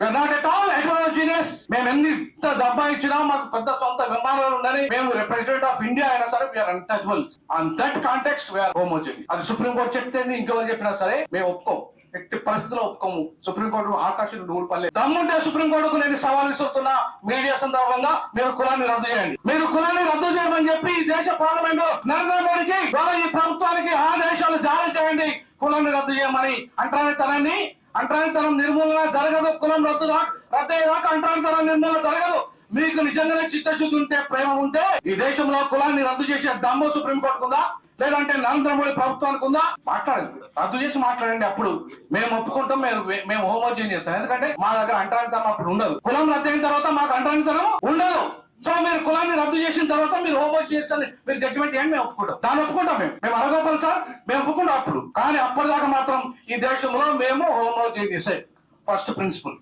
Not at all heterogeneous మేము ఎంత సంపాదించినా మాకు పెద్ద సొంత విమానాలు ఉండని మేము ప్రెసిడెంట్ ఆఫ్ ఇండియా అయినా సరే we are untouchable on that context we are homogeny అది సుప్రీం కోర్టు చెప్తే ఇంకెవరు చెప్పినా సరే మేము ఒప్పుకోం. ఎట్టి పరిస్థితుల్లో ఒప్పుకోము. సుప్రీంకోర్టు ఆకాశం నూరు పల్లె దమ్ముంటే సుప్రీంకోర్టుకు నేను సవాల్ విసురుతున్నా. మీడియా సందర్భంగా మీరు కులాన్ని రద్దు చేయండి. మీరు కులాన్ని రద్దు చేయమని చెప్పి ఈ దేశ పార్లమెంట్ నరేంద్ర మోడీకి ఈ ప్రభుత్వానికి ఆదేశాలు జారీ చేయండి. కులాన్ని రద్దు చేయమని అంటరానితనాన్ని అంటరానితనం నిర్మూలన జరగదు. కులం రద్దు రద్దయ్యేదాకా అంటరానితనం నిర్మూలన జరగదు. మీకు నిజంగానే చిత్తశుద్ధి ఉంటే ప్రేమ ఉంటే ఈ దేశంలో కులాన్ని రద్దు చేసే దమ్ము సుప్రీంకోర్టుకు ఉందా? లేదంటే నరేంద్ర మోడీ ప్రభుత్వానికి ఉందా? మాట్లాడండి. రద్దు చేసి మాట్లాడండి. అప్పుడు మేము ఒప్పుకుంటాం మేము మేము హోమోజీన్ చేస్తాం. ఎందుకంటే మా దగ్గర అంటరానితనం అప్పుడు ఉండదు. కులం రద్దు అయిన తర్వాత మాకు అంటరానితనం ఉండదు. సో మీరు రద్దు చేసిన తర్వాత మీరు హోంవర్క్ చేస్తారని మీరు జడ్జిమెంట్ ఏం మేము ఒప్పుకుంటాం. దాన్ని ఒప్పుకుంటాం మేము. మేము అడగోపాలి సార్ మేము ఒప్పుకుంటాం అప్పుడు. కానీ అప్పటిదాకా మాత్రం ఈ దేశంలో మేము హోమోజీన్ ఫస్ట్ ప్రిన్సిపల్